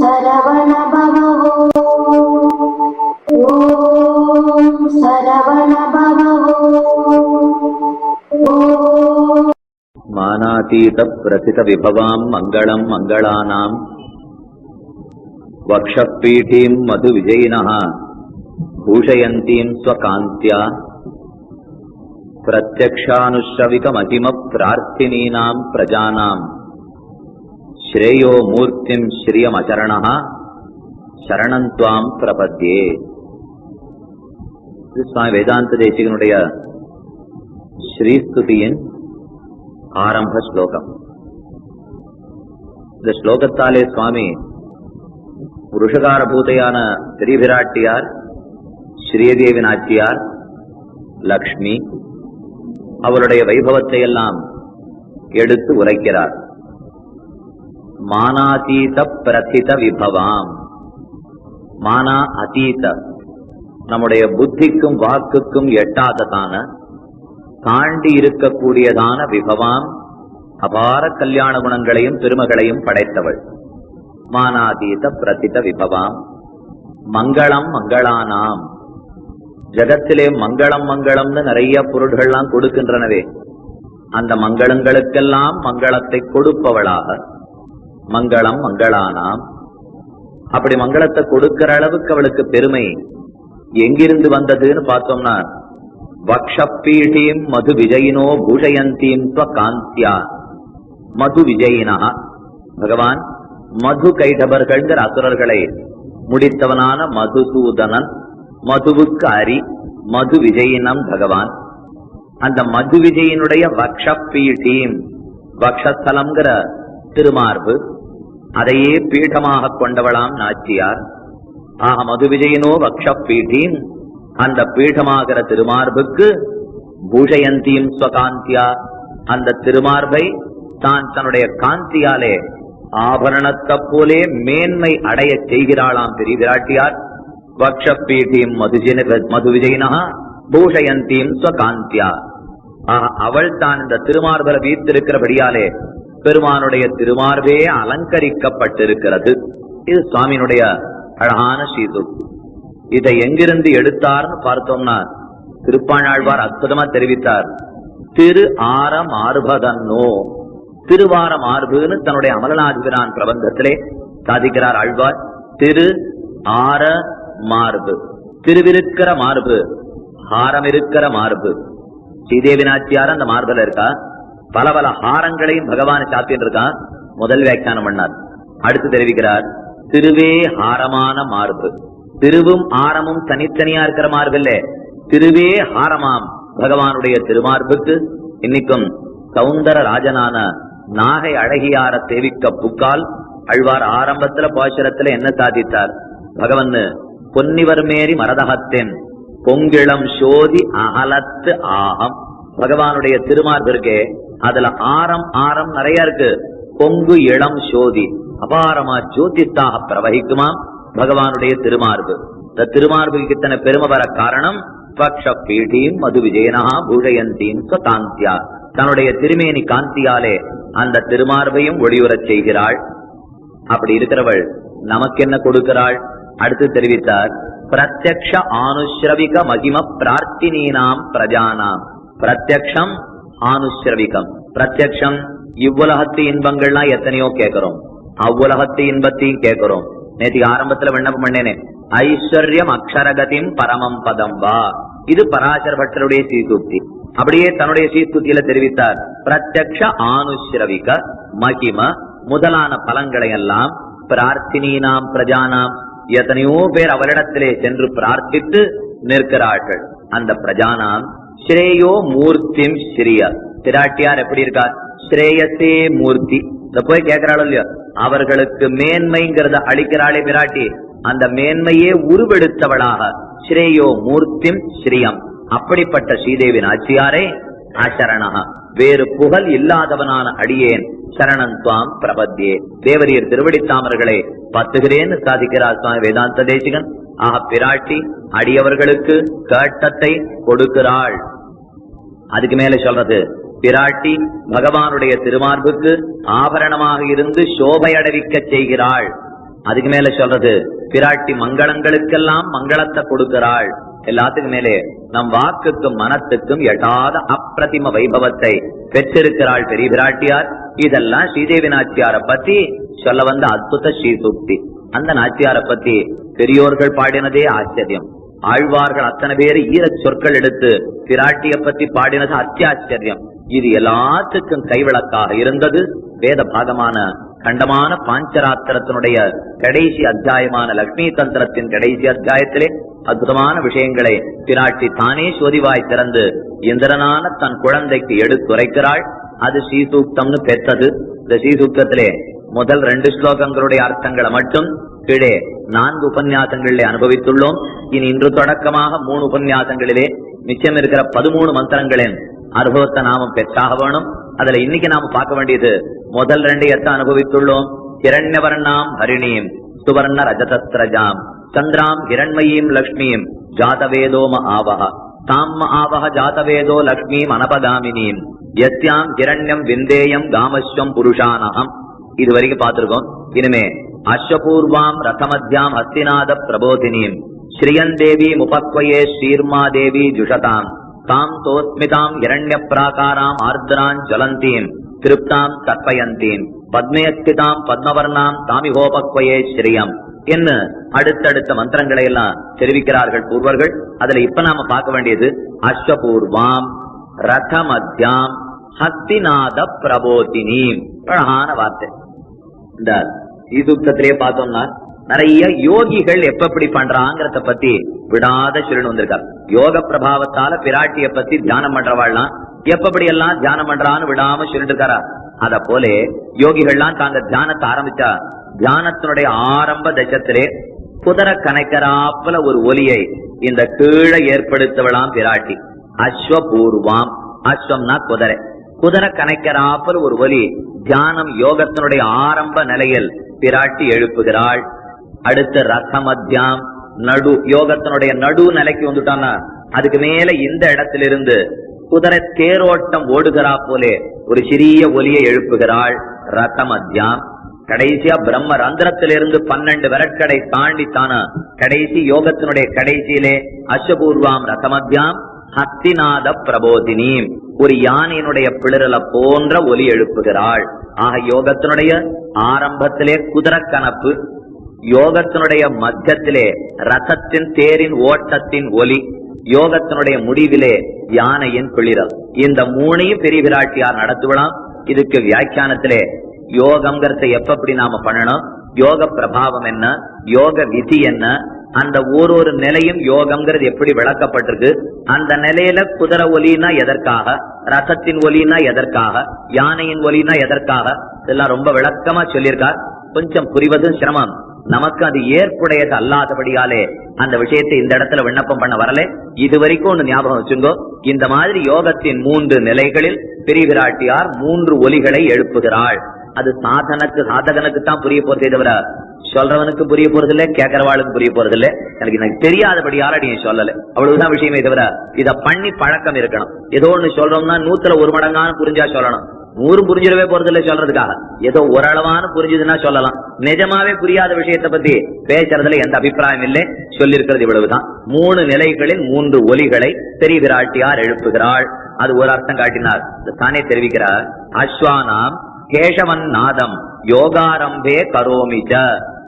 సరవణ భవో. ఓం సరవణ భవో. మానాతీత ప్రసిత విభవాం మంగళం మంగళానాం. వక్షపీఠీం మధు విజయిన. భూషయంతీం స్వకాంత్యా. ప్రత్యక్షానుశ్రవికమహిమ ప్రార్థినీనాం ప్రజానాం. ஸ்ரேயோ மூர்த்திம் ஸ்ரீயம் அச்சரணா சரணந்துவாம் பிரபத்தியே இது சுவாமி வேதாந்த தேசிகனுடைய ஸ்ரீஸ்துதியின் ஆரம்ப ஸ்லோகம். இந்த ஸ்லோகத்தாலே சுவாமி ருஷகார பூதையான திரிபிராட்டியார் ஸ்ரீதேவி நாச்சியார் லக்ஷ்மி அவருடைய வைபவத்தை எல்லாம் எடுத்து உரைக்கிறார். மானாதீத பிரதித விபவாம் மானா அதீத. நம்முடைய புத்திக்கும் வாக்குக்கும் எட்டாததான தாண்டி இருக்கக்கூடியதான விபவாம் அபார கல்யாண குணங்களையும் பெருமகளையும் படைத்தவள். மானாதீத பிரதித விபவாம் மங்களம் மங்களானாம். ஜகத்திலே மங்களம் மங்களம்னு நிறைய பொருள்கள்லாம் கொடுக்கின்றனவே. அந்த மங்களங்களுக்கெல்லாம் மங்களத்தை கொடுப்பவளாக மங்களம் மங்களானாம். அப்படி மங்களத்தை கொடுக்கிற அளவுக்கு அவளுக்கு பெருமை எங்கிருந்து வந்ததுன்னு பார்த்தோம்னா வக்ஷப்பீடீம் மது விஜயினோ பூஷயந்தீம் காந்தியா. மது விஜயினா. பகவான் மது கைடபர்கள்ங்கிற அசுரர்களை முடித்தவனான மதுசூதனன் மதுவுக்கு அரி மது விஜயினம் பகவான். அந்த மது விஜயினுடைய வக்ஷப்பீடீம் வக்ஷஸ்தலம்ங்கிற திருமார்பு அதையே பீடமாக கொண்டவளாம் நாச்சியார். ஆக மது விஜயனோ வக்ஷப்பீடீம். அந்த பீடமாகிற திருமார்புக்கு பூஷயந்தியும் ஸ்வகாந்தியா. அந்த திருமார்பை தான் தன்னுடைய காந்தியாலே ஆபரணத்தை போலே மேன்மை அடைய செய்கிறாளாம் பெரிய விராட்டியார். வக்ஷப்பீட்டியும் மதுஜின மது விஜயினா பூஷயந்தியும் ஸ்வகாந்தியா. அவள் தான் இந்த திருமார்பல வீத்திருக்கிறபடியாலே பெருமானுடைய திருமார்பே அலங்கரிக்கப்பட்டிருக்கிறது. இது சுவாமியினுடைய அழகான சீது இதை எங்கிருந்து எடுத்தார்னு பார்த்தோம்னா திருப்பாணாழ்வார் அற்புதமா தெரிவித்தார். திரு ஆர மார்பதன்னோ திருவார மார்புன்னு தன்னுடைய அமலநாதிபிரான் பிரபந்தத்திலே சாதிக்கிறார் ஆழ்வார். திரு ஆர மார்பு திருவிருக்கிற மார்பு ஹாரம் இருக்கிற மார்பு. ஸ்ரீதேவி நாச்சியார் அந்த மார்பில் இருக்கா? பல பல ஹாரங்களையும் பகவான் சாத்தின்னு இருக்கான் முதல் வியாக்கியானம் பண்ணார். அடுத்து தெரிவிக்கிறார் திருவே ஹாரமான மார்பு. திருவும் ஆரமும் தனித்தனியா இருக்கிற மார்பு இல்ல திருவே ஹாரமாம் பகவானுடைய திருமார்புக்கு. இன்னைக்கும் சவுந்தர ராஜனான நாகை அழகியார தேவிக்க புக்கால் அழ்வார் ஆரம்பத்துல பாசுரத்துல என்ன சாதித்தார்? பகவன் பொன்னிவர் மேரி மரதகத்தென் பொங்கிளம் சோதி அகலத்து ஆகம். பகவானுடைய திருமார்பு இருக்கே அதுல ஆரம் ஆரம் நிறைய இருக்கு. பொங்கு இளம் சோதி. அபாரமா ஜோதித்தாக பிரவகிக்குமா? பகவானுடைய திருமார்பு. இந்த திருமார்புக்கு இத்தனை பெருமை வர காரணம் பக்ஷ பீடீம் மது விஜயனா பூஷயந்தீம் காந்தியா தன்னுடைய திருமேனி காந்தியாலே அந்த திருமார்பையும் ஒளியுறச் செய்கிறாள். அப்படி இருக்கிறவள் நமக்கு என்ன கொடுக்கிறாள்? அடுத்து தெரிவித்தார் பிரத்யக்ஷ ஆனுஸ்ரவிக மகிம பிரார்த்தினீனாம் பிரஜானாம். பிரத்யக்ஷம் ஆனுஸ்ரவிகம் பிரத்யக்ஷம். இவ்வுலகத்து இன்பங்கள்லாம் எத்தனையோ கேட்கிறோம் அவ்வுலகத்து இன்பத்தையும் கேட்கிறோம் நேற்று ஆரம்பத்துல விண்ணப்பம் பண்ணேனே. ஐஸ்வர்யம் அக்ஷரகதிம் பரமம் பதம் வா. இது பராசர பட்டருடைய சீர்தூக்தி. அப்படியே தன்னுடைய சீஸ்துத்தியில தெரிவித்தார். பிரத்யக்ஷ ஆனுஸ்ரவிக மகிம முதலான பலன்களை எல்லாம் பிரார்த்தினீனாம் பிரஜானாம். எத்தனையோ பேர் அவரிடத்திலே சென்று பிரார்த்தித்து நிற்கிறார்கள். அந்த பிரஜானாம் ஸ்ரேயோ மூர்த்திம் ஸ்ரீயா. பிராட்டியார் எப்படி இருக்கார்? ஸ்ரேயசே மூர்த்தி. இத போய் கேட்கிறாளோ இல்லையோ? அவர்களுக்கு மேன்மைங்கிறத அளிக்கிறாளே பிராட்டி. அந்த மேன்மையே உருவெடுத்தவளாக ஸ்ரேயோ மூர்த்திம் ஸ்ரீயம். அப்படிப்பட்ட ஸ்ரீதேவி நாச்சியாரே அசரணா வேறு புகழ் இல்லாதவனான அடியேன் சரணன் துவாம் பிரபத்தியே தேவரியர் திருவடித்தாமர்களே பத்துகிறேன்னு சாதிக்கிறார் சுவாமி வேதாந்த தேசிகன். ஆக பிராட்டி அடியவர்களுக்கு கேட்டத்தை கொடுக்கிறாள். அதுக்கு மேல சொல்றது பிராட்டி பகவானுடைய திருமார்புக்கு ஆபரணமாக இருந்து சோபை அடைவிக்க செய்கிறாள். அதுக்கு மேல சொல்றது பிராட்டி மங்களங்களுக்கெல்லாம் மங்களத்தை கொடுக்கிறாள். எல்லாத்துக்கும் மேலே நம் வாக்குக்கும் மனத்துக்கும் எட்டாத அப்பிரதிம வைபவத்தை பெற்றிருக்கிறாள் பெரிய பிராட்டியார். இதெல்லாம் ஸ்ரீதேவி நாச்சியாரை பத்தி சொல்ல வந்த அற்புத ஸ்ரீசூக்தி அந்த நாச்சியாரை பத்தி பெரியோர்கள் பாடினதே ஆச்சரியம். ஆழ்வார்கள் அத்தனை பேர் ஈரச் சொற்கள் எடுத்து பிராட்டிய பத்தி பாடினது அத்தியாச்சரியம். இது எல்லாத்துக்கும் கைவிளக்காக இருந்தது. வேத பாகமான கண்டமான பாஞ்சராத்திரத்தினுடைய கடைசி அத்தியாயமான லக்ஷ்மி தந்திரத்தின் கடைசி அத்தியாயத்திலே அற்புதமான விஷயங்களை பிராட்டி தானே சோதிவாய் திறந்து இந்திரனான தன் குழந்தைக்கு எடுத்துரைக்கிறாள். அது ஸ்ரீசூக்தம்னு பெற்றது. இந்த ஸ்ரீசூக்தத்திலே முதல் ரெண்டு ஸ்லோகங்களுடைய அர்த்தங்களை மட்டும் கீழே நான்கு உபன்யாசங்களிலே அனுபவித்துள்ளோம். இனி இன்று தொடக்கமாக மூணு உபன்யாசங்களிலே மிச்சம் இருக்கிற பதிமூணு மந்திரங்களின் அனுபவத்தை நாம பெற்றாக வேணும். அதுல இன்னைக்கு நாம பார்க்க வேண்டியது முதல் ரெண்டு எத்த அனுபவித்துள்ளோம். இரண்யவர்ணாம் ஹரிணீம் சுவர்ண ரஜதத்ரஜாம் சந்திராம் ஹிரண்மயீம் லக்ஷ்மியும் ஜாதவேதோம ஆவஹ. தாம் ஆவஹ ஜாதவேதோ லக்ஷ்மீம் அனபகாமினியும் யஸ்யாம் ஹிரண்யம் விந்தேயம் காமஸ்வம் புருஷானகம் இது வரைக்கும் பார்த்திருக்கோம். இனிமே அஸ்வபூர்வாம் ரதமத்யாம் ஹஸ்திநாத பிரபோதினீம். ஸ்ரீயன் தேவி முபக்வயே ஸ்ரீர்மா தேவி ஜுஷதாம். தாம் தோஸ்மிதாம் இரண்ய பிராகாராம் ஆர்திரான் ஜலந்தீம். திருப்தாம் தற்பயந்தீம் பத்மயஸ்திதாம் பத்மவர்ணாம் தாமிகோபக்வயே ஸ்ரீயம். என்று அடுத்தடுத்த மந்திரங்களை எல்லாம் தெரிவிக்கிறார்கள் பூர்வர்கள். அதுல இப்ப நாம பார்க்க வேண்டியது அஸ்வபூர்வாம் ரதமத்யாம் ஹஸ்திநாத பிரபோதினீம். அழகான வார்த்தை. இந்த ஈசுக்தத்திலேயே பார்த்தோம்னா நிறைய யோகிகள் எப்ப இப்படி பண்றாங்கிறத பத்தி விடாத சொல்லணும் வந்திருக்கார். யோக பிரபாவத்தால பிராட்டிய பத்தி தியானம் பண்றவாள்லாம் எப்படி எல்லாம் தியானம் பண்றான்னு விடாம சொல்லிட்டு இருக்காரா? அத போல யோகிகள்லாம் தாங்க தியானத்தை ஆரம்பிச்சா தியானத்தினுடைய ஆரம்ப தசத்திலே குதிர கணக்கராப்புல ஒரு ஒலியை இந்த கீழே ஏற்படுத்தவளாம் பிராட்டி. அஸ்வபூர்வாம். அஸ்வம்னா குதிரை. குதிரை கணக்கராப்பல் ஒரு ஒலி தியானம் யோகத்தினுடைய ஆரம்ப நிலையில் பிராட்டி எழுப்புகிறாள். அடுத்து ரசமத்தியாம் நடு யோகத்தினுடைய நடு நிலைக்கு வந்துட்டான்னா அதுக்கு மேல இந்த இடத்திலிருந்து குதிரை தேரோட்டம் ஓடுகிறா போலே ஒரு சிறிய ஒலியை எழுப்புகிறாள் ரசமத்தியாம் கடைசியா பிரம்ம ரந்திரத்திலிருந்து பன்னெண்டு விரட்கடை தாண்டி தான கடைசி யோகத்தினுடைய கடைசியிலே அஸ்வபூர்வாம் ரசமத்தியாம் ஹஸ்திநாத பிரபோதினி ஒரு யானையினுடைய பிளறல போன்ற ஒலி எழுப்புகிறாள். ஆக யோகத்தினுடைய ஆரம்பத்திலே குதிர கணப்பு யோகத்தினுடைய மத்தியத்திலே ரசத்தின் தேரின் ஓட்டத்தின் ஒலி யோகத்தினுடைய முடிவிலே யானையின் பிளிரல் இந்த மூணையும் பெரிய விராட்டியார் நடத்துவலாம். இதுக்கு வியாக்கியானத்திலே யோகம்ங்கிறத எப்ப நாம பண்ணணும்? யோக பிரபாவம் என்ன? யோக விதி என்ன? அந்த ஒரு ஒரு நிலையும் யோகம்ங்கிறது எப்படி விளக்கப்பட்டிருக்கு? அந்த நிலையில குதிரை ஒலினா எதற்காக? ரசத்தின் ஒலினா எதற்காக? யானையின் ஒலினா எதற்காக? இதெல்லாம் ரொம்ப விளக்கமா சொல்லியிருக்கார். கொஞ்சம் புரிவதும் சிரமம். நமக்கு அது ஏற்புடையது அல்லாதபடியாலே அந்த விஷயத்தை இந்த இடத்துல விண்ணப்பம் பண்ண வரல. இது வரைக்கும் ஒண்ணு ஞாபகம் வச்சுங்கோ. இந்த மாதிரி யோகத்தின் மூன்று நிலைகளில் பெரிய விராட்டியார் மூன்று ஒலிகளை எழுப்புகிறாள். அது சாதனக்கு சாதகனுக்கு தான் புரிய போதே தவிர சொல்றவனுக்கு புரிய போறது இல்ல கேட்கறவாளுக்கு புரிய போறது இல்ல எனக்கு எனக்கு தெரியாதபடியால நீ சொல்லல. அவ்வளவுதான் விஷயமே தவிர இத பண்ணி பழக்கம் இருக்கணும். ஏதோ ஒண்ணு சொல்றோம்னா நூத்துல ஒரு மடங்கான புரிஞ்சா சொல்லணும். நூறு புரிஞ்சிடவே போறது இல்ல சொல்றதுக்காக. ஏதோ ஓரளவான புரிஞ்சதுன்னா சொல்லலாம். நிஜமாவே புரியாத விஷயத்தை பத்தி பேசுறதுல எந்த அபிப்பிராயம் இல்லை. சொல்லியிருக்கிறது இவ்வளவுதான். மூணு நிலைகளில் மூன்று ஒலிகளை பெரிய விராட்டியார் எழுப்புகிறாள்? அது ஒரு அர்த்தம் காட்டினார். தானே தெரிவிக்கிறார். அஸ்வானாம் கேசவன் நாதம் யோகாரம்பே கரோமிச்ச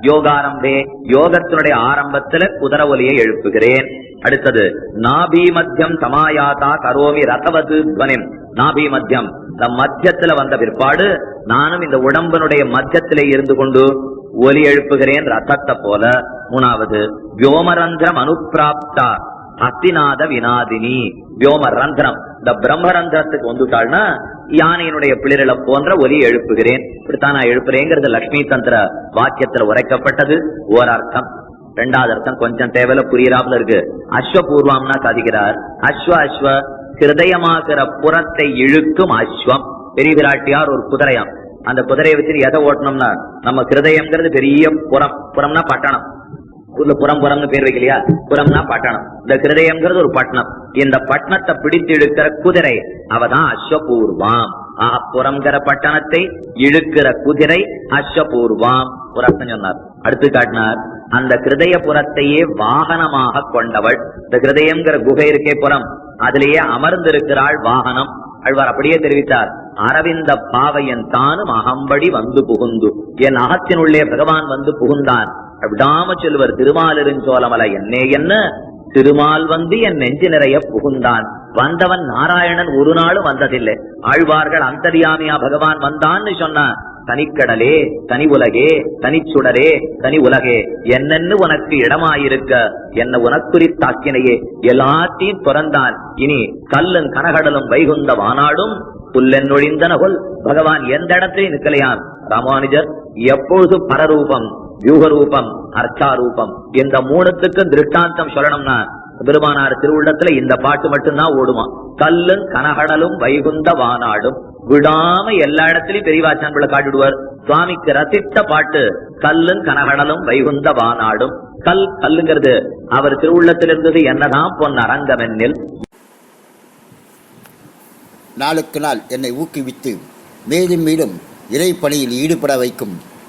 யோகாரம்பே யோகத்தினுடைய ஆரம்பத்துல குதிர ஒலியை எழுப்புகிறேன். அடுத்தது நாபி மத்தியம் சமாயாதா கரோமி ரதவது துவனிம். நாபி மத்தியம் இந்த மத்தியத்துல வந்த பிற்பாடு நானும் இந்த உடம்பனுடைய மத்தியத்திலே இருந்து கொண்டு ஒலி எழுப்புகிறேன் ரத்தத்தை போல. மூணாவது வியோமரந்திரம் அனுப்பிராப்தா அத்திநாத வினாதினி. வியோம ரந்திரம் இந்த பிரம்மரந்திரத்துக்கு வந்துட்டாள்னா யானையினுடைய பிளிரலை போன்ற ஒலி எழுப்புகிறேன். இப்படித்தான் நான் எழுப்புறேங்கிறது லட்சுமி தந்திர வாக்கியத்துல உரைக்கப்பட்டது. ஓர் அர்த்தம் ரெண்டாவது அர்த்தம் கொஞ்சம் தேவையில புரியறாப்புல இருக்கு. அஸ்வபூர்வம்னா சாதிக்கிறார் அஸ்வ அஸ்வ ஹிருதயமாகிற புறத்தை இழுக்கும் அஸ்வம். பெரிய விராட்டியார் ஒரு குதிரையாம். அந்த குதிரையை வச்சு எதை ஓட்டணும்னா நம்ம ஹிருதயம்ங்கிறது பெரிய புறம். புறம்னா பட்டணம். ஊர்ல புறம் புறம்னு பேர் வைக்கலையா? புறம்னா பட்டணம். இந்த கிருதயம்ங்கிறது ஒரு பட்டணம். இந்த பட்டணத்தை பிடித்து இழுக்கிற குதிரை அவதான் அஸ்வபூர்வாம் ஆஹ் புறம்ங்கிற பட்டணத்தை இழுக்கிற குதிரை அஸ்வபூர்வாம் ஒரு சொன்னார். அடுத்து காட்டினார் அந்த கிருதயபுரத்தையே வாகனமாக கொண்டவள். இந்த கிருதயம்ங்கிற குகை இருக்கே புறம். அதிலேயே அமர்ந்திருக்கிறாள் வாகனம். அழ்வார் அப்படியே தெரிவித்தார் அரவிந்த பாவையன் தானும் அகம்படி வந்து புகுந்து என் அகத்தினுள்ளே பகவான் வந்து புகுந்தான். விடாம செல்வர் திருமாலிருஞ்சோலமலை என்னே என்ன? திருமால் வந்து என் நெஞ்சு நிறைய புகுந்தான். வந்தவன் நாராயணன் ஒரு நாளும் வந்ததில்லை. ஆழ்வார்கள் அந்தரியாமியா பகவான் வந்தான்னு சொன்னான். தனிக்கடலே தனி உலகே தனிச்சுடரே தனி உலகே என்னென்னு உனக்கு இடமாயிருக்க. என்ன உனக்குறித்தாக்கினையே எல்லாத்தையும் பிறந்தான் இனி கல்லும் கனகடலும் வைகுந்த வானாடும் புல்லென் பகவான் எந்த இடத்திலையும் நிக்கலையான் ராமானுஜர் எப்பொழுது பரரூபம்? வியூகரூபம் அர்ச்சாரூபம் இந்த மூணுத்துக்கும் திருஷ்டாந்தம் சொல்லணும்னா பெருமானார் திருவுள்ளத்துல இந்த பாட்டு மட்டும்தான் ஓடுவான். கல்லும் கனகடலும் வைகுந்த வானாடும் விடாம எல்லா இடத்துலயும் பெரியவாச்சான் பிள்ளை காட்டிடுவார். சுவாமிக்கு ரசித்த பாட்டு கல்லும் கனகடலும் வைகுந்த வானாடும். கல் கல்லுங்கிறது அவர் திருவுள்ளத்தில் இருந்தது என்னதான் பொன் அரங்கமென்னில். நாளுக்கு நாள் என்னை ஊக்குவித்து மேலும் மேலும் இறைப்பணியில் ஈடுபட வைக்கும்